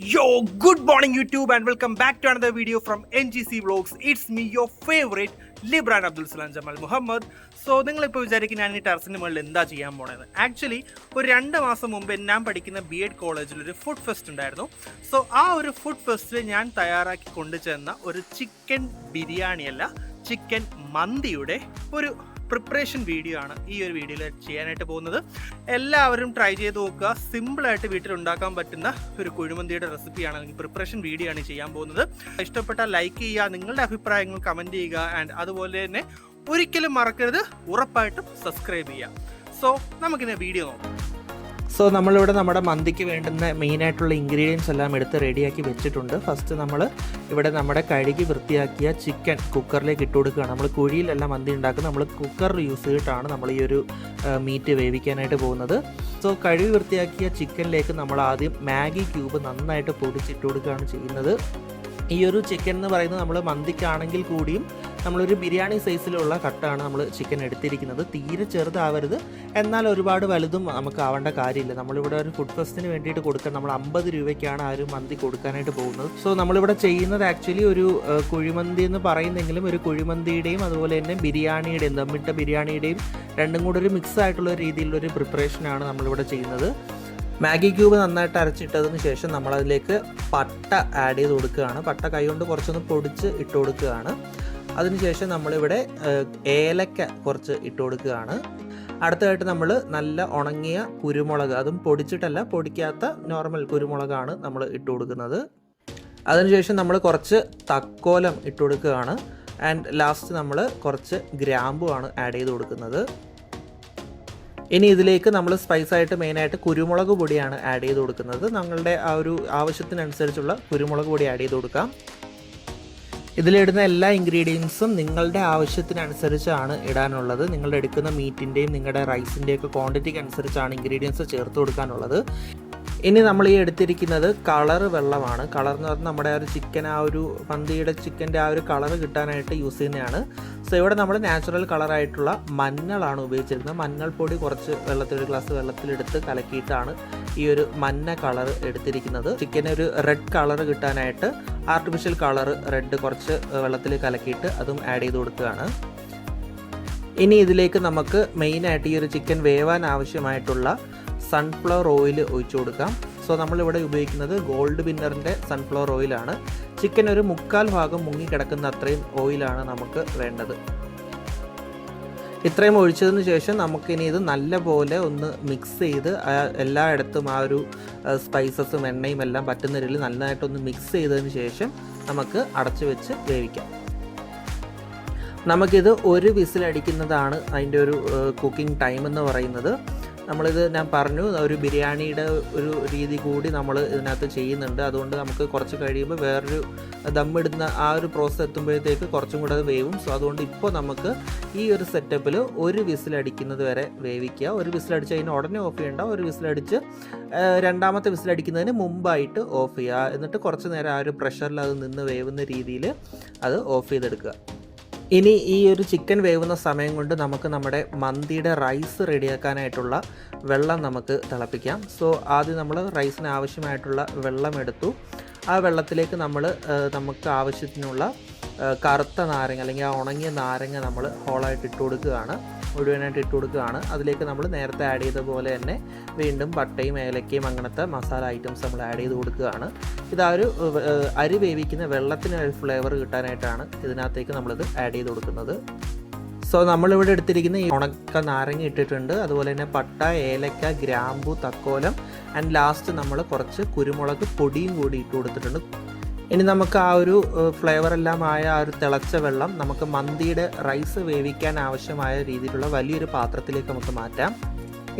Yo, YouTube and welcome back to back video from N G C Vlogs. It's me your favourite Libran Abdul Salam Jamal Muhammad so നിങ്ങളിപ്പോൾ വിചാരിക്കും ഞാൻ ഈ ടെറസിന്റെ മുകളിൽ എന്താ ചെയ്യാൻ പോണത് ആക്ച്വലി ഒരു രണ്ട് മാസം മുമ്പ് ഞാൻ പഠിക്കുന്ന ബി എഡ് കോളേജിൽ ഒരു ഫുഡ് ഫെസ്റ്റ് ഉണ്ടായിരുന്നു. സോ ആ ഒരു ഫുഡ് ഫെസ്റ്റിൽ ഞാൻ തയ്യാറാക്കി കൊണ്ടുചെന്ന ഒരു ചിക്കൻ ബിരിയാണിയല്ല ചിക്കൻ മന്തിയുടെ ഒരു പ്രിപ്പറേഷൻ വീഡിയോ ആണ് ഈ ഒരു വീഡിയോയിൽ ചെയ്യാനായിട്ട് പോകുന്നത്. എല്ലാവരും ട്രൈ ചെയ്ത് നോക്കുക. സിമ്പിളായിട്ട് വീട്ടിൽ ഉണ്ടാക്കാൻ പറ്റുന്ന ഒരു കുഴിമന്തിയുടെ റെസിപ്പിയാണ് അല്ലെങ്കിൽ പ്രിപ്പറേഷൻ വീഡിയോ ആണ് ചെയ്യാൻ പോകുന്നത്. ഇഷ്ടപ്പെട്ടാൽ ലൈക്ക് ചെയ്യുക നിങ്ങളുടെ അഭിപ്രായങ്ങൾ കമന്റ് ചെയ്യുക ആൻഡ് അതുപോലെ തന്നെ ഒരിക്കലും മറക്കരുത് ഉറപ്പായിട്ടും സബ്സ്ക്രൈബ് ചെയ്യുക. സോ നമുക്കിന്ന് വീഡിയോ നോക്കാം. സോ നമ്മളിവിടെ നമ്മുടെ മന്തിക്ക് വേണ്ടുന്ന മെയിനായിട്ടുള്ള ഇൻഗ്രീഡിയൻസ് എല്ലാം എടുത്ത് റെഡിയാക്കി വെച്ചിട്ടുണ്ട്. ഫസ്റ്റ് നമ്മൾ ഇവിടെ നമ്മുടെ കഴുകി വൃത്തിയാക്കിയ ചിക്കൻ കുക്കറിലേക്ക് ഇട്ട് കൊടുക്കുകയാണ്. നമ്മൾ കുഴിയിലല്ല മന്തി ഉണ്ടാക്കുന്നത്. നമ്മൾ കുക്കർ യൂസ് ചെയ്തിട്ടാണ് നമ്മൾ ഈ ഒരു മീറ്റ് വേവിക്കാനായിട്ട് പോകുന്നത്. സോ കഴുകി വൃത്തിയാക്കിയ ചിക്കനിലേക്ക് നമ്മൾ ആദ്യം മാഗി ക്യൂബ് നന്നായിട്ട് പൊടിച്ചിട്ട് കൊടുക്കുകയാണ് ചെയ്യുന്നത്. ഈ ഒരു ചിക്കൻ എന്ന് പറയുന്നത് നമ്മൾ മന്തിക്കാണെങ്കിൽ കൂടിയും നമ്മളൊരു ബിരിയാണി സൈസിലുള്ള കട്ടാണ് നമ്മൾ ചിക്കൻ എടുത്തിരിക്കുന്നത്. തീരെ ചെറുതാവരുത്. എന്നാൽ ഒരുപാട് വലുതും നമുക്ക് ആവേണ്ട കാര്യമില്ല. നമ്മളിവിടെ ഒരു ഫുഡ് ഫെസ്റ്റിന് വേണ്ടിയിട്ട് കൊടുക്കാൻ നമ്മൾ അമ്പത് രൂപയ്ക്കാണ് ആ ഒരു മന്തി കൊടുക്കാനായിട്ട് പോകുന്നത്. സോ നമ്മളിവിടെ ചെയ്യുന്നത് ആക്ച്വലി ഒരു കുഴിമന്തി എന്ന് പറയുന്നെങ്കിലും ഒരു കുഴിമന്തിയുടെയും അതുപോലെ തന്നെ ബിരിയാണിയുടെയും ദമ്മിട്ട ബിരിയാണിയുടെയും രണ്ടും കൂടെ ഒരു മിക്സ് ആയിട്ടുള്ള രീതിയിലുള്ള ഒരു പ്രിപ്പറേഷനാണ് നമ്മളിവിടെ ചെയ്യുന്നത്. മാഗി ക്യൂബ് നന്നായിട്ട് അരച്ചിട്ടതിന് ശേഷം നമ്മളതിലേക്ക് പട്ട ആഡ് ചെയ്ത് കൊടുക്കുകയാണ്. പട്ട കൈകൊണ്ട് കുറച്ചൊന്ന് പൊടിച്ച് ഇട്ട് കൊടുക്കുകയാണ്. അതിനുശേഷം നമ്മളിവിടെ ഏലക്ക കുറച്ച് ഇട്ട് കൊടുക്കുകയാണ്. അടുത്തതായിട്ട് നമ്മൾ നല്ല ഉണങ്ങിയ കുരുമുളക് അതും പൊടിച്ചിട്ടല്ല പൊടിക്കാത്ത നോർമൽ കുരുമുളകാണ് നമ്മൾ ഇട്ട് കൊടുക്കുന്നത്. അതിനുശേഷം നമ്മൾ കുറച്ച് തക്കോലം ഇട്ട് കൊടുക്കുകയാണ്. ആൻഡ് ലാസ്റ്റ് നമ്മൾ കുറച്ച് ഗ്രാമ്പുമാണ് ആഡ് ചെയ്ത് കൊടുക്കുന്നത്. ഇനി ഇതിലേക്ക് നമ്മൾ സ്പൈസ് ആയിട്ട് മെയിനായിട്ട് കുരുമുളക് പൊടിയാണ് ആഡ് ചെയ്ത് കൊടുക്കുന്നത്. നമ്മളുടെ ആ ഒരു ആവശ്യത്തിനനുസരിച്ചുള്ള കുരുമുളക് പൊടി ആഡ് ചെയ്ത് കൊടുക്കാം. ഇതിലിടുന്ന എല്ലാ ഇൻഗ്രീഡിയൻസും നിങ്ങളുടെ ആവശ്യത്തിനനുസരിച്ചാണ് ഇടാനുള്ളത്. നിങ്ങൾ എടുക്കുന്ന മീറ്റിന്റെയും നിങ്ങളുടെ റൈസിന്റെയും ഒക്കെ ക്വാണ്ടിറ്റിക്ക് അനുസരിച്ചാണ് ഇൻഗ്രീഡിയൻസ് ചേർത്ത് കൊടുക്കാനുള്ളത്. ഇനി നമ്മൾ ഈ എടുത്തിരിക്കുന്നത് കളർ വെള്ളമാണ്. കളർ എന്ന് പറഞ്ഞാൽ നമ്മുടെ ആ ഒരു ചിക്കൻ ആ ഒരു പന്തിയുടെ ചിക്കന്റെ ആ ഒരു കളർ കിട്ടാനായിട്ട് യൂസ് ചെയ്യുന്നതാണ്. സോ ഇവിടെ നമ്മൾ നാച്ചുറൽ കളറായിട്ടുള്ള മഞ്ഞളാണ് ഉപയോഗിച്ചിരുന്നത്. മഞ്ഞൾപ്പൊടി കുറച്ച് വെള്ളത്തിൽ ഒരു ഗ്ലാസ് വെള്ളത്തിലെടുത്ത് കലക്കിയിട്ടാണ് ഈ ഒരു മഞ്ഞ കളർ എടുത്തിരിക്കുന്നത്. ചിക്കന് ഒരു റെഡ് കളർ കിട്ടാനായിട്ട് ആർട്ടിഫിഷ്യൽ കളർ റെഡ് കുറച്ച് വെള്ളത്തിൽ കലക്കിയിട്ട് അതും ആഡ് ചെയ്ത് കൊടുക്കുകയാണ്. ഇനി ഇതിലേക്ക് നമുക്ക് മെയിനായിട്ട് ഈ ഒരു ചിക്കൻ വേവാൻ ആവശ്യമായിട്ടുള്ള സൺഫ്ലവർ ഓയിൽ ഒഴിച്ചു കൊടുക്കാം. സോ നമ്മളിവിടെ ഉപയോഗിക്കുന്നത് ഗോൾഡ് വിന്നറിന്റെ സൺഫ്ലവർ ഓയിലാണ് ചിക്കൻ ഒരു മുക്കാൽ ഭാഗം മുങ്ങി മുങ്ങിക്കിടക്കുന്ന അത്രയും ഓയിലാണ് നമുക്ക് വേണ്ടത്. ഇത്രയും ഒഴിച്ചതിന് ശേഷം നമുക്കിനി ഇത് നല്ലപോലെ ഒന്ന് മിക്സ് ചെയ്ത് എല്ലായിടത്തും ആ ഒരു സ്പൈസസും എണ്ണയും എല്ലാം പറ്റുന്ന രീതിയിൽ നന്നായിട്ടൊന്ന് മിക്സ് ചെയ്തതിന് ശേഷം നമുക്ക് അടച്ചു വെച്ച് വേവിക്കാം. നമുക്കിത് ഒരു വിസിലടിക്കുന്നതാണ് അതിന്റെ ഒരു കുക്കിംഗ് ടൈം എന്ന് പറയുന്നത്. നമ്മളിത് ഞാൻ പറഞ്ഞു ഒരു ബിരിയാണിയുടെ ഒരു രീതി കൂടി നമ്മൾ ഇതിനകത്ത് ചെയ്യുന്നുണ്ട്. അതുകൊണ്ട് നമുക്ക് കുറച്ച് കഴിയുമ്പോൾ വേറൊരു ദമ്മിടുന്ന ആ ഒരു പ്രോസസ്സ് എത്തുമ്പോഴത്തേക്ക് കുറച്ചും കൂടെ അത് വേവും. സോ അതുകൊണ്ട് ഇപ്പോൾ നമുക്ക് ഈ ഒരു സെറ്റപ്പിൽ ഒരു വിസിലടിക്കുന്നത് വരെ വേവിക്കുക. ഒരു വിസിലടിച്ച് കഴിഞ്ഞാൽ ഉടനെ ഓഫ് ചെയ്യേണ്ട. ഒരു വിസിലടിച്ച് രണ്ടാമത്തെ വിസിലടിക്കുന്നതിന് മുമ്പായിട്ട് ഓഫ് ചെയ്യുക. എന്നിട്ട് കുറച്ച് നേരം ആ ഒരു പ്രഷറിൽ അത് നിന്ന് വേവുന്ന രീതിയിൽ അത് ഓഫ് ചെയ്തെടുക്കുക. ഇനി ഈ ഒരു ചിക്കൻ വേവുന്ന സമയം കൊണ്ട് നമുക്ക് നമ്മുടെ മന്തിയുടെ റൈസ് റെഡിയാക്കാനായിട്ടുള്ള വെള്ളം നമുക്ക് തിളപ്പിക്കാം. സോ ആദ്യം നമ്മൾ റൈസിന് ആവശ്യമായിട്ടുള്ള വെള്ളം എടുത്തു. ആ വെള്ളത്തിലേക്ക് നമ്മൾ നമുക്ക് ആവശ്യത്തിനുള്ള കറുത്ത നാരങ്ങ അല്ലെങ്കിൽ ആ ഉണങ്ങിയ നാരങ്ങ നമ്മൾ ഹോളായിട്ട് ഇട്ട് കൊടുക്കുകയാണ്. മുഴുവനായിട്ട് ഇട്ട് കൊടുക്കുകയാണ്. അതിലേക്ക് നമ്മൾ നേരത്തെ ആഡ് ചെയ്ത പോലെ തന്നെ വീണ്ടും പട്ടയും ഏലക്കയും അങ്ങനത്തെ മസാല ഐറ്റംസ് നമ്മൾ ആഡ് ചെയ്ത് കൊടുക്കുകയാണ്. ഇത് ആ ഒരു അരി വേവിക്കുന്ന വെള്ളത്തിന് ഒരു ഫ്ലേവർ കിട്ടാനായിട്ടാണ് ഇതിനകത്തേക്ക് നമ്മളിത് ആഡ് ചെയ്ത് കൊടുക്കുന്നത്. സോ നമ്മളിവിടെ എടുത്തിരിക്കുന്ന ഈ ഉണക്ക നാരങ്ങ ഇട്ടിട്ടുണ്ട്. അതുപോലെ തന്നെ പട്ട ഏലക്ക ഗ്രാമ്പു തക്കോലം ആൻഡ് ലാസ്റ്റ് നമ്മൾ കുറച്ച് കുരുമുളക് പൊടിയും കൂടി ഇട്ട് കൊടുത്തിട്ടുണ്ട്. ഇനി നമുക്ക് ആ ഒരു ഫ്ലേവർ എല്ലാം ആയ ആ ഒരു തിളച്ച വെള്ളം നമുക്ക് മന്തിയുടെ റൈസ് വേവിക്കാൻ ആവശ്യമായ രീതിയിലുള്ള വലിയൊരു പാത്രത്തിലേക്ക് നമുക്ക് മാറ്റാം.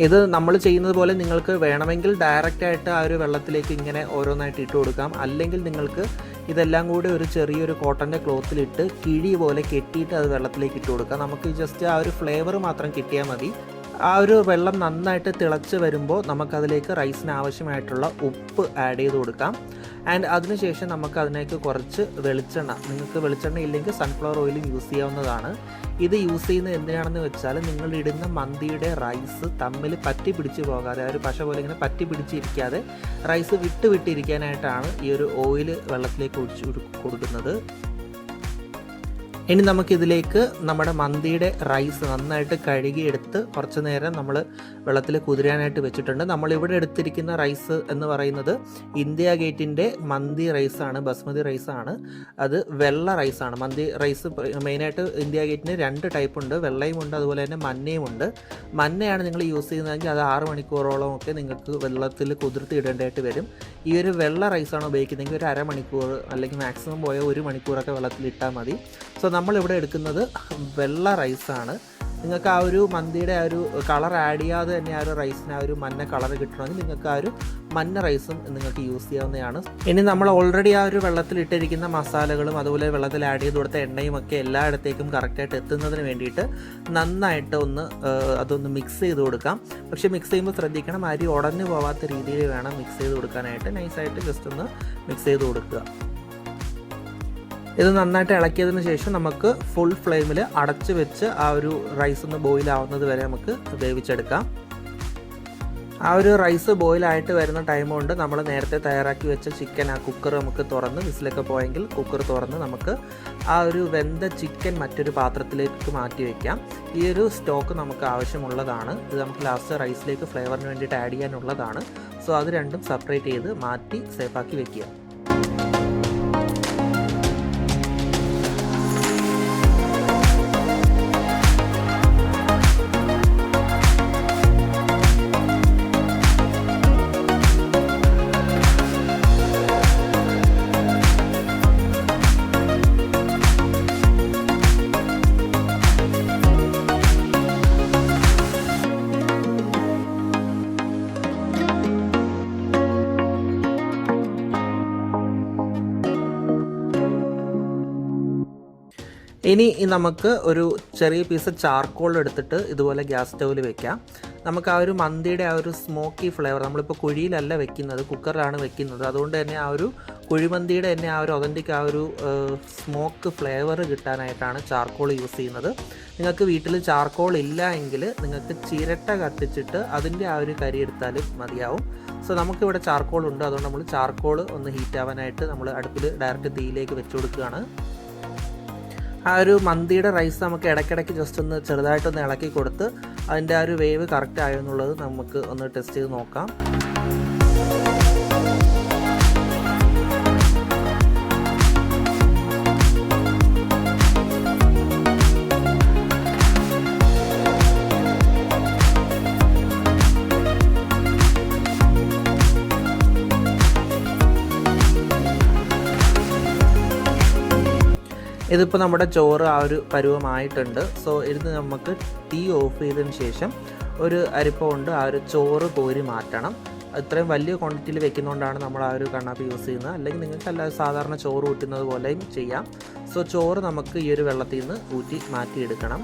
ഇത് നമ്മൾ ചെയ്യുന്നത് പോലെ നിങ്ങൾക്ക് വേണമെങ്കിൽ ഡയറക്റ്റ് ആയിട്ട് ആ ഒരു വെള്ളത്തിലേക്ക് ഇങ്ങനെ ഓരോന്നായിട്ട് ഇട്ട് കൊടുക്കാം. അല്ലെങ്കിൽ നിങ്ങൾക്ക് ഇതെല്ലാം കൂടി ഒരു ചെറിയൊരു കോട്ടന്റെ ക്ലോത്തിലിട്ട് കിഴി പോലെ കെട്ടിയിട്ട് അത് വെള്ളത്തിലേക്ക് ഇട്ട് കൊടുക്കാം. നമുക്ക് ജസ്റ്റ് ആ ഒരു ഫ്ലേവർ മാത്രം കിട്ടിയാൽ മതി. ആ ഒരു വെള്ളം നന്നായിട്ട് തിളച്ച് വരുമ്പോൾ നമുക്കതിലേക്ക് റൈസിന് ആവശ്യമായിട്ടുള്ള ഉപ്പ് ആഡ് ചെയ്ത് കൊടുക്കാം. ആൻഡ് അതിനുശേഷം നമുക്ക് അതിനേക്ക് കുറച്ച് വെളിച്ചെണ്ണ നിങ്ങൾക്ക് വെളിച്ചെണ്ണ ഇല്ലെങ്കിൽ സൺഫ്ലവർ ഓയിൽ യൂസ് ചെയ്യാവുന്നതാണ്. ഇത് യൂസ് ചെയ്യുന്നത് എന്തിനാണെന്ന് വെച്ചാൽ നിങ്ങൾ ഇടുന്ന മന്തിയുടെ റൈസ് തമ്മിൽ പറ്റി പിടിച്ച് പോകാതെ ആ ഒരു പശ പോലെ ഇങ്ങനെ പറ്റി പിടിച്ചിരിക്കാതെ റൈസ് വിട്ട് വിട്ടിരിക്കാനായിട്ടാണ് ഈ ഒരു ഓയിൽ വെള്ളത്തിലേക്ക് ഒഴിച്ച് കൊടുക്കുന്നത്. ഇനി നമുക്കിതിലേക്ക് നമ്മുടെ മന്തിയുടെ റൈസ് നന്നായിട്ട് കഴുകിയെടുത്ത് കുറച്ച് നേരം നമ്മൾ വെള്ളത്തിൽ കുതിരാനായിട്ട് വെച്ചിട്ടുണ്ട്. നമ്മളിവിടെ എടുത്തിരിക്കുന്ന റൈസ് എന്ന് പറയുന്നത് ഇന്ത്യ ഗേറ്റിന്റെ മന്തി റൈസാണ് ബസ്മതി റൈസാണ് അത് വെള്ള റൈസാണ് മന്തി റൈസ് മെയിനായിട്ട് ഇന്ത്യ ഗേറ്റിന് രണ്ട് ടൈപ്പ് ഉണ്ട്. വെള്ളയും ഉണ്ട് അതുപോലെ തന്നെ മഞ്ഞയും ഉണ്ട്. മഞ്ഞയാണ് നിങ്ങൾ യൂസ് ചെയ്യുന്നതെങ്കിൽ അത് ആറ് മണിക്കൂറോളം ഒക്കെ നിങ്ങൾക്ക് വെള്ളത്തിൽ കുതിർത്തി ഇടേണ്ടതായിട്ട് വരും. ഈ ഒരു വെള്ള റൈസാണ് ഉപയോഗിക്കുന്നതെങ്കിൽ ഒരു അരമണിക്കൂർ അല്ലെങ്കിൽ മാക്സിമം പോയ ഒരു മണിക്കൂറൊക്കെ വെള്ളത്തിൽ ഇട്ടാൽ മതി. സോ നമ്മളിവിടെ എടുക്കുന്നത് വെള്ള റൈസാണ്. നിങ്ങൾക്ക് ആ ഒരു മന്തിയുടെ ആ ഒരു കളർ ആഡ് ചെയ്യാതെ തന്നെ ആ ഒരു റൈസിന് ആ ഒരു മഞ്ഞ കളർ കിട്ടണമെങ്കിൽ നിങ്ങൾക്ക് ആ ഒരു മഞ്ഞ റൈസും നിങ്ങൾക്ക് യൂസ് ചെയ്യാവുന്നതാണ്. ഇനി നമ്മൾ ഓൾറെഡി ആ ഒരു വെള്ളത്തിൽ ഇട്ടിരിക്കുന്ന മസാലകളും അതുപോലെ വെള്ളത്തിൽ ആഡ് ചെയ്ത് കൊടുത്ത എണ്ണയും ഒക്കെ എല്ലായിടത്തേക്കും കറക്റ്റായിട്ട് എത്തുന്നതിന് വേണ്ടിയിട്ട് നന്നായിട്ട് ഒന്ന് അതൊന്ന് മിക്സ് ചെയ്ത് കൊടുക്കാം. പക്ഷേ മിക്സ് ചെയ്യുമ്പോൾ ശ്രദ്ധിക്കണം അരി ഉടഞ്ഞു പോവാത്ത രീതിയിൽ വേണം മിക്സ് ചെയ്ത് കൊടുക്കാനായിട്ട്. നൈസായിട്ട് ജസ്റ്റ് ഒന്ന് മിക്സ് ചെയ്ത് കൊടുക്കുക. ഇത് നന്നായിട്ട് ഇളക്കിയതിന് ശേഷം നമുക്ക് ഫുൾ ഫ്ലെയിമിൽ അടച്ച് വെച്ച് ആ ഒരു റൈസ് ഒന്ന് ബോയിൽ ആവുന്നത് വരെ നമുക്ക് വേവിച്ചെടുക്കാം. ആ ഒരു റൈസ് ബോയിലായിട്ട് വരുന്ന ടൈം കൊണ്ട് നമ്മൾ നേരത്തെ തയ്യാറാക്കി വെച്ച ചിക്കൻ ആ കുക്കർ നമുക്ക് തുറന്ന് വിസിലൊക്കെ പോയെങ്കിൽ കുക്കർ തുറന്ന് നമുക്ക് ആ ഒരു വെന്ത ചിക്കൻ മറ്റൊരു പാത്രത്തിലേക്ക് മാറ്റി വയ്ക്കാം ഈ ഒരു സ്റ്റോക്ക് നമുക്ക് ആവശ്യമുള്ളതാണ്. ഇത് നമുക്ക് ലാസ്റ്റ് റൈസിലേക്ക് ഫ്ലേവറിന് വേണ്ടിയിട്ട് ആഡ് ചെയ്യാനുള്ളതാണ്. സോ അത് രണ്ടും സെപ്പറേറ്റ് ചെയ്ത് മാറ്റി സേഫാക്കി വെക്കുക. ഇനി നമുക്ക് ഒരു ചെറിയ പീസ് ചാർക്കോൾ എടുത്തിട്ട് ഇതുപോലെ ഗ്യാസ് സ്റ്റൗവിൽ വെക്കാം. നമുക്ക് ആ ഒരു മന്തിയുടെ ആ ഒരു സ്മോക്കി ഫ്ലേവർ നമ്മളിപ്പോൾ കുഴിയിലല്ല വെക്കുന്നത് കുക്കറിലാണ് വെക്കുന്നത്. അതുകൊണ്ട് തന്നെ ആ ഒരു കുഴിമന്തിയുടെ തന്നെ ആ ഒരു ഒതന്റിക് ആ ഒരു സ്മോക്ക് ഫ്ലേവർ കിട്ടാനായിട്ടാണ് ചാർക്കോൾ യൂസ് ചെയ്യുന്നത്. നിങ്ങൾക്ക് വീട്ടിൽ ചാർക്കോൾ ഇല്ല എങ്കിൽ നിങ്ങൾക്ക് ചിരട്ട കത്തിച്ചിട്ട് അതിന്റെ ആ ഒരു കരി എടുത്താലും മതിയാവും. സോ നമുക്കിവിടെ ചാർക്കോൾ ഉണ്ട്. അതുകൊണ്ട് നമ്മൾ ചാർക്കോൾ ഒന്ന് ഹീറ്റ് ആവാനായിട്ട് നമ്മൾ അടുപ്പിൽ ഡയറക്റ്റ് തീയിലേക്ക് വെച്ച് കൊടുക്കുകയാണ്. ആ ഒരു മന്തിയുടെ റൈസ് നമുക്ക് ഇടയ്ക്കിടയ്ക്ക് ജസ്റ്റ് ഒന്ന് ചെറുതായിട്ടൊന്ന് ഇളക്കി കൊടുത്ത് അതിന്റെ ആ ഒരു വേവ് കറക്റ്റ് ആയോ എന്നുള്ളത് നമുക്ക് ഒന്ന് ടെസ്റ്റ് ചെയ്ത് നോക്കാം. ഇതിപ്പോൾ നമ്മുടെ ചോറ് ആ ഒരു പരുവമായിട്ടുണ്ട്. സോ ഇത് നമുക്ക് തീ ഓഫ് ചെയ്തതിന് ശേഷം ഒരു അരിപ്പ കൊണ്ട് ആ ഒരു ചോറ് കോരി മാറ്റണം. ഇത്രയും വലിയ ക്വാണ്ടിറ്റിയിൽ വെക്കുന്നതുകൊണ്ടാണ് നമ്മൾ ആ ഒരു കണ്ണാപ്പ് യൂസ് ചെയ്യുന്നത്. അല്ലെങ്കിൽ നിങ്ങൾക്ക് അല്ലാതെ സാധാരണ ചോറ് ഊറ്റുന്നത് പോലെയും ചെയ്യാം. സോ ചോറ് നമുക്ക് ഈ ഒരു വെള്ളത്തിൽ നിന്ന് ഊറ്റി മാറ്റിയെടുക്കണം.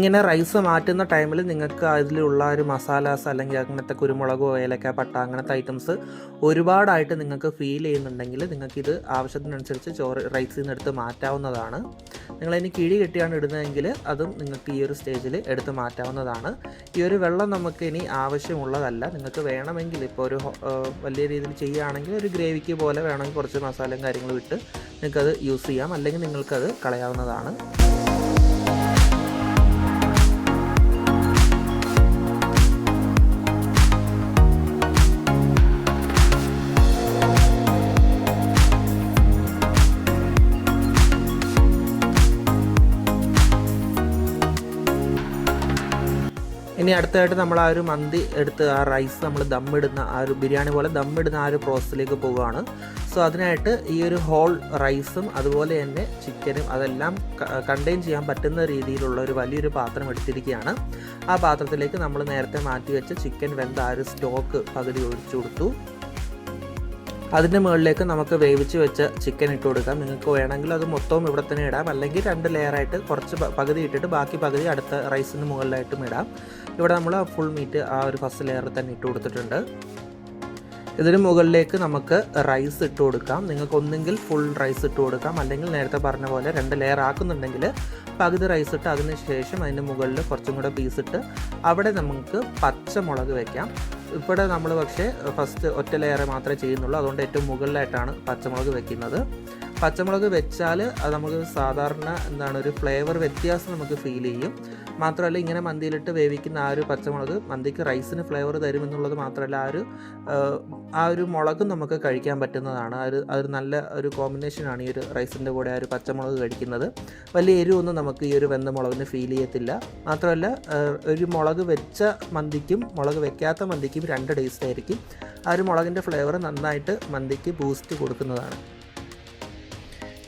ഇങ്ങനെ റൈസ് മാറ്റുന്ന ടൈമിൽ നിങ്ങൾക്ക് അതിലുള്ള ഒരു മസാലാസ് അല്ലെങ്കിൽ അങ്ങനത്തെ കുരുമുളകോ ഏലക്ക പട്ട അങ്ങനത്തെ ഐറ്റംസ് ഒരുപാടായിട്ട് നിങ്ങൾക്ക് ഫീൽ ചെയ്യുന്നുണ്ടെങ്കിൽ നിങ്ങൾക്കിത് ആവശ്യത്തിനനുസരിച്ച് ചോറ് റൈസിൽ നിന്ന് എടുത്ത് മാറ്റാവുന്നതാണ്. നിങ്ങളതിന് കിഴി കെട്ടിയാണ് ഇടുന്നതെങ്കിൽ അതും നിങ്ങൾക്ക് ഈ ഒരു സ്റ്റേജിൽ എടുത്ത് മാറ്റാവുന്നതാണ്. ഈ ഒരു വെള്ളം നമുക്ക് ഇനി ആവശ്യമുള്ളതല്ല. നിങ്ങൾക്ക് വേണമെങ്കിൽ ഇപ്പോൾ ഒരു വലിയ രീതിയിൽ ചെയ്യുകയാണെങ്കിൽ ഒരു ഗ്രേവിക്ക് പോലെ വേണമെങ്കിൽ കുറച്ച് മസാലയും കാര്യങ്ങളും ഇട്ട് നിങ്ങൾക്കത് യൂസ് ചെയ്യാം. അല്ലെങ്കിൽ നിങ്ങൾക്കത് കളയാവുന്നതാണ്. ഇനി അടുത്തതായിട്ട് നമ്മൾ ആ ഒരു മന്തി എടുത്ത് ആ റൈസ് നമ്മൾ ദമ്മിടുന്ന ആ ഒരു ബിരിയാണി പോലെ ദമ്മിടുന്ന ആ ഒരു പ്രോസസ്സിലേക്ക് പോവുകയാണ്. സോ അതിനായിട്ട് ഈ ഒരു ഹോൾ റൈസും അതുപോലെ തന്നെ ചിക്കനും അതെല്ലാം കണ്ടെയ്ൻ ചെയ്യാൻ പറ്റുന്ന രീതിയിലുള്ള ഒരു വലിയൊരു പാത്രം എടുത്തിരിക്കുകയാണ്. ആ പാത്രത്തിലേക്ക് നമ്മൾ നേരത്തെ മാറ്റി വെച്ച ചിക്കൻ വെന്ത ആ ഒരു സ്റ്റോക്ക് പകുതി ഒഴിച്ചു കൊടുത്തു. അതിന്റെ മുകളിലേക്ക് നമുക്ക് വേവിച്ച് വെച്ച ചിക്കൻ ഇട്ട് കൊടുക്കാം. നിങ്ങൾക്ക് വേണമെങ്കിൽ അത് മൊത്തവും ഇവിടെ തന്നെ ഇടാം. അല്ലെങ്കിൽ രണ്ട് ലെയറായിട്ട് കുറച്ച് പകുതി ഇട്ടിട്ട് ബാക്കി പകുതി അടുത്ത റൈസിന് മുകളിലായിട്ടും ഇടാം. ഇവിടെ നമ്മൾ ഫുൾ മീറ്റ് ആ ഒരു ഫസ്റ്റ് ലെയറിൽ തന്നെ ഇട്ട് കൊടുത്തിട്ടുണ്ട്. ഇതിന് മുകളിലേക്ക് നമുക്ക് റൈസ് ഇട്ട് കൊടുക്കാം. നിങ്ങൾക്ക് ഒന്നെങ്കിൽ ഫുൾ റൈസ് ഇട്ട് കൊടുക്കാം. അല്ലെങ്കിൽ നേരത്തെ പറഞ്ഞ പോലെ രണ്ട് ലെയർ ആക്കുന്നുണ്ടെങ്കിൽ പകുതി റൈസ് ഇട്ട് അതിന് ശേഷം അതിന്റെ മുകളിൽ കുറച്ചും കൂടെ പീസ് ഇട്ട് അവിടെ നമുക്ക് പച്ചമുളക് വെക്കാം. ഇവിടെ നമ്മൾ പക്ഷേ ഫസ്റ്റ് ഒറ്റ ലെയർ മാത്രമേ ചെയ്യുന്നുള്ളൂ. അതുകൊണ്ട് ഏറ്റവും മുകളിലായിട്ടാണ് പച്ചമുളക് വെക്കുന്നത്. പച്ചമുളക് വെച്ചാൽ അത് നമുക്ക് സാധാരണ എന്താണ് ഒരു ഫ്ലേവർ വ്യത്യാസം നമുക്ക് ഫീൽ ചെയ്യും. മാത്രമല്ല ഇങ്ങനെ മന്തിയിലിട്ട് വേവിക്കുന്ന ആ ഒരു പച്ചമുളക് മന്തിക്ക് റൈസിന് ഫ്ലേവർ തരുമെന്നുള്ളത് മാത്രമല്ല ആ ഒരു ആ, ആ ഒരു മുളകും നമുക്ക് കഴിക്കാൻ പറ്റുന്നതാണ്. ആ ഒരു അതൊരു നല്ല ഒരു കോമ്പിനേഷനാണ് ഈ ഒരു റൈസിന്റെ കൂടെ ആ ഒരു പച്ചമുളക് കഴിക്കുന്നത്. വലിയ എരിവൊന്നും നമുക്ക് ഈ ഒരു വെന്ത മുളകിന് ഫീൽ ചെയ്യത്തില്ല. മാത്രമല്ല ഒരു മുളക് വെച്ച മന്തിക്കും മുളക് വെക്കാത്ത മന്തിക്കും രണ്ട് ടേസ്റ്റ് ആയിരിക്കും. ആ ഒരു മുളകിന്റെ ഫ്ലേവർ നന്നായിട്ട് മന്തിക്ക് ബൂസ്റ്റ് കൊടുക്കുന്നതാണ്.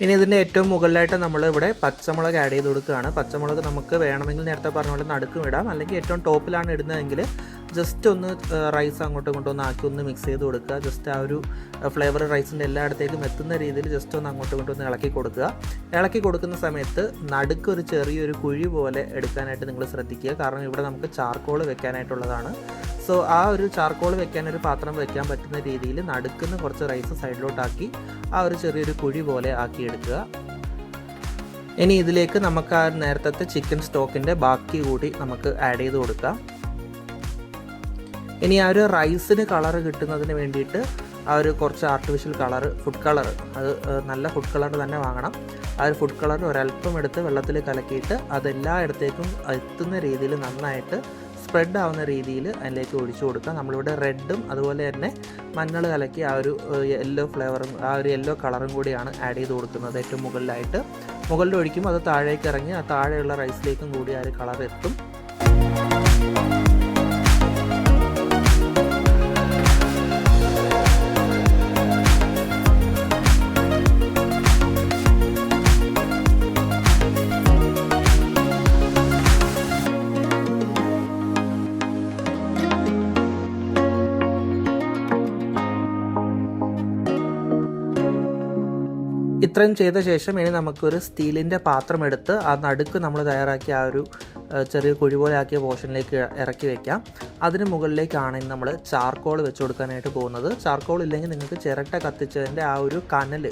ഇനി ഇതിന്റെ ഏറ്റവും മുകളിലായിട്ട് നമ്മൾ ഇവിടെ പച്ചമുളക് ആഡ് ചെയ്ത് കൊടുക്കുകയാണ്. പച്ചമുളക് നമുക്ക് വേണമെങ്കിൽ നേരത്തെ പറഞ്ഞ പോലെ നടുക്കും ഇടാം. അല്ലെങ്കിൽ ഏറ്റവും ടോപ്പിലാണ് ഇടുന്നതെങ്കിൽ ജസ്റ്റ് ഒന്ന് റൈസ് അങ്ങോട്ടും ഇങ്ങോട്ടും ഒന്ന് ആക്കി ഒന്ന് മിക്സ് ചെയ്ത് കൊടുക്കുക. ജസ്റ്റ് ആ ഒരു ഫ്ലേവർ റൈസിന്റെ എല്ലായിടത്തേക്കും എത്തുന്ന രീതിയിൽ ജസ്റ്റ് ഒന്ന് അങ്ങോട്ടും ഇങ്ങോട്ടും ഒന്ന് ഇളക്കി കൊടുക്കുക. ഇളക്കി കൊടുക്കുന്ന സമയത്ത് നടുക്ക് ഒരു ചെറിയൊരു കുഴി പോലെ എടുക്കാനായിട്ട് നിങ്ങൾ ശ്രദ്ധിക്കുക. കാരണം ഇവിടെ നമുക്ക് ചാർക്കോൾ വെക്കാനായിട്ടുള്ളതാണ്. സോ ആ ഒരു ചാർക്കോൾ വെക്കാൻ ഒരു പാത്രം വെക്കാൻ പറ്റുന്ന രീതിയിൽ നടുക്കുന്ന കുറച്ച് റൈസ് സൈഡിലോട്ടാക്കി ആ ഒരു ചെറിയൊരു കുഴി പോലെ ആക്കിയെടുക്കുക ഇനി ഇതിലേക്ക് നമുക്ക് ആ നേരത്തെ ചിക്കൻ സ്റ്റോക്കിന്റെ ബാക്കി കൂടി നമുക്ക് ആഡ് ചെയ്ത് കൊടുക്കാം. ഇനി ആ ഒരു റൈസിന് കളർ കിട്ടുന്നതിന് വേണ്ടിയിട്ട് ആ ഒരു കുറച്ച് ആർട്ടിഫിഷ്യൽ കളർ ഫുഡ് കളർ അത് നല്ല ഫുഡ് കളർ തന്നെ വാങ്ങണം. ആ ഒരു ഫുഡ് കളർ ഒരല്പം എടുത്ത് വെള്ളത്തിൽ കലക്കിയിട്ട് അതെല്ലായിടത്തേക്കും എത്തുന്ന രീതിയിൽ നന്നായിട്ട് സ്പ്രെഡ് ആവുന്ന രീതിയിൽ അതിലേക്ക് ഒഴിച്ചു കൊടുക്കുക. നമ്മളിവിടെ റെഡും അതുപോലെ തന്നെ മഞ്ഞൾ കലക്കി ആ ഒരു യെല്ലോ ഫ്ലേവറും ആ ഒരു യെല്ലോ കളറും കൂടിയാണ് ആഡ് ചെയ്ത് കൊടുക്കുന്നത്. ഏറ്റവും മുകളിലായിട്ട്. മുകളിൽ ഒഴിക്കുമ്പോൾ അത് താഴേക്ക് ഇറങ്ങി ആ താഴെയുള്ള റൈസിലേക്കും കൂടി ആ ഒരു കളർ എത്തും. ഇത്രയും ചെയ്ത ശേഷം ഇനി നമുക്കൊരു സ്റ്റീലിന്റെ പാത്രം എടുത്ത് ആ നടുക്ക് നമ്മൾ തയ്യാറാക്കിയ ആ ഒരു ചെറിയ കുഴി പോലെ ആക്കിയ പോർഷനിലേക്ക് ഇറക്കി വെക്കാം. അതിന് മുകളിലേക്കാണ് ഇനി നമ്മൾ ചാർക്കോൾ വെച്ച് കൊടുക്കാനായിട്ട് പോകുന്നത്. ചാർക്കോൾ ഇല്ലെങ്കിൽ നിങ്ങൾക്ക് ചിരട്ട കത്തിച്ചതിന്റെ ആ ഒരു കനൽ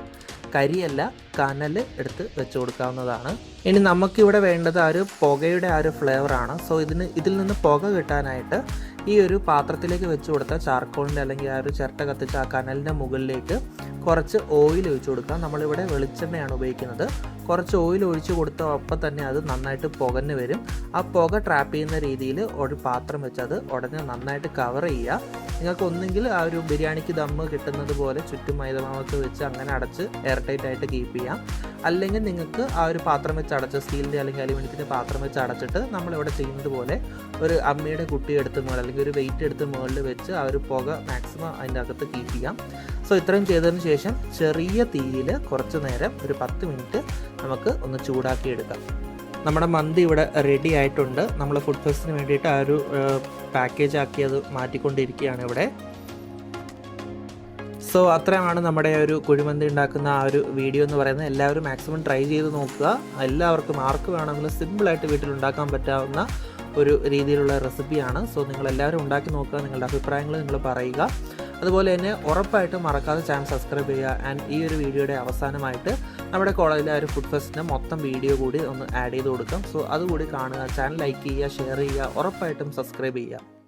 കരിയല്ല കനൽ എടുത്ത് വെച്ച് കൊടുക്കാവുന്നതാണ്. ഇനി നമുക്കിവിടെ വേണ്ടത് ആ ഒരു പുകയുടെ ആ ഒരു ഫ്ലേവറാണ് സോ ഇതിന് ഇതിൽ നിന്ന് പുക കിട്ടാനായിട്ട് ഈ ഒരു പാത്രത്തിലേക്ക് വെച്ച് കൊടുത്ത ചാർക്കോളിന്റെ അല്ലെങ്കിൽ ആ ഒരു ചിരട്ട കത്തിച്ച ആ കനലിന്റെ മുകളിലേക്ക് കുറച്ച് ഓയിൽ ഒഴിച്ചു കൊടുക്കാം നമ്മളിവിടെ വെളിച്ചെണ്ണയാണ് ഉപയോഗിക്കുന്നത്. കുറച്ച് ഓയിൽ ഒഴിച്ച് കൊടുത്ത ഒപ്പം തന്നെ അത് നന്നായിട്ട് പുകഞ്ഞ് വരും. ആ പുക ട്രാപ്പ് ചെയ്യുന്ന രീതിയിൽ ഒരു പാത്രം വെച്ച് അത് ഉടനെ നന്നായിട്ട് കവർ ചെയ്യുക. നിങ്ങൾക്ക് ഒന്നെങ്കിൽ ആ ഒരു ബിരിയാണിക്ക് ദമ്മ് കിട്ടുന്നത് പോലെ ചുറ്റും മൈദമാവത്ത് വെച്ച് അങ്ങനെ അടച്ച് എയർ ടൈറ്റ് ആയിട്ട് കീപ്പ് ചെയ്യാം. അല്ലെങ്കിൽ നിങ്ങൾക്ക് ആ ഒരു പാത്രം വെച്ച് അടച്ച് സ്റ്റീലിന്റെ അല്ലെങ്കിൽ അലുമിനിയത്തിന്റെ പാത്രം വെച്ച് അടച്ചിട്ട് നമ്മളിവിടെ ചെയ്യുന്നത് പോലെ ഒരു അമ്മയുടെ കുട്ടി എടുത്ത് മുകളിൽ അല്ലെങ്കിൽ ഒരു വെയിറ്റ് എടുത്ത് മുകളിൽ വെച്ച് ആ ഒരു പുക മാക്സിമം അതിന്റെ അകത്ത് കീപ്പ് ചെയ്യാം. സോ ഇത്രയും ചെയ്തതിന് ശേഷം ചെറിയ തീയിൽ കുറച്ച് നേരം ഒരു പത്ത് മിനിറ്റ് നമുക്ക് ഒന്ന് ചൂടാക്കി എടുക്കാം. നമ്മുടെ മന്തി ഇവിടെ റെഡി ആയിട്ടുണ്ട്. നമ്മൾ ഫുഡ് ഫെസ്റ്റിന് വേണ്ടിയിട്ട് ആ ഒരു പാക്കേജ് ആക്കി അത് മാറ്റിക്കൊണ്ടിരിക്കുകയാണ് ഇവിടെ. സോ അത്രയാണ് നമ്മുടെ ഒരു കുഴിമന്തി ഉണ്ടാക്കുന്ന ആ ഒരു വീഡിയോ എന്ന് പറയുന്നത്. എല്ലാവരും മാക്സിമം ട്രൈ ചെയ്ത് നോക്കുക. എല്ലാവർക്കും ആർക്ക് വേണമെങ്കിലും സിമ്പിളായിട്ട് വീട്ടിൽ ഉണ്ടാക്കാൻ പറ്റാവുന്ന ഒരു രീതിയിലുള്ള റെസിപ്പിയാണ് സോ നിങ്ങളെല്ലാവരും ഉണ്ടാക്കി നോക്കുക. നിങ്ങളുടെ അഭിപ്രായങ്ങൾ നിങ്ങൾ പറയുക. അതുപോലെ തന്നെ ഉറപ്പായിട്ടും മറക്കാതെ ചാനൽ സബ്സ്ക്രൈബ് ചെയ്യുക. ആൻഡ് ഈ ഒരു വീഡിയോയുടെ അവസാനമായിട്ട് നമ്മുടെ കോളേജിലെ ഒരു ഫുഡ് ഫെസ്റ്റിന്റെ മൊത്തം വീഡിയോ കൂടി ഒന്ന് ആഡ് ചെയ്ത് കൊടുക്കാം. സോ അതുകൂടി കാണുക ചാനൽ ലൈക്ക് ചെയ്യുക ഷെയർ ചെയ്യുക ഉറപ്പായിട്ടും സബ്സ്ക്രൈബ് ചെയ്യുക.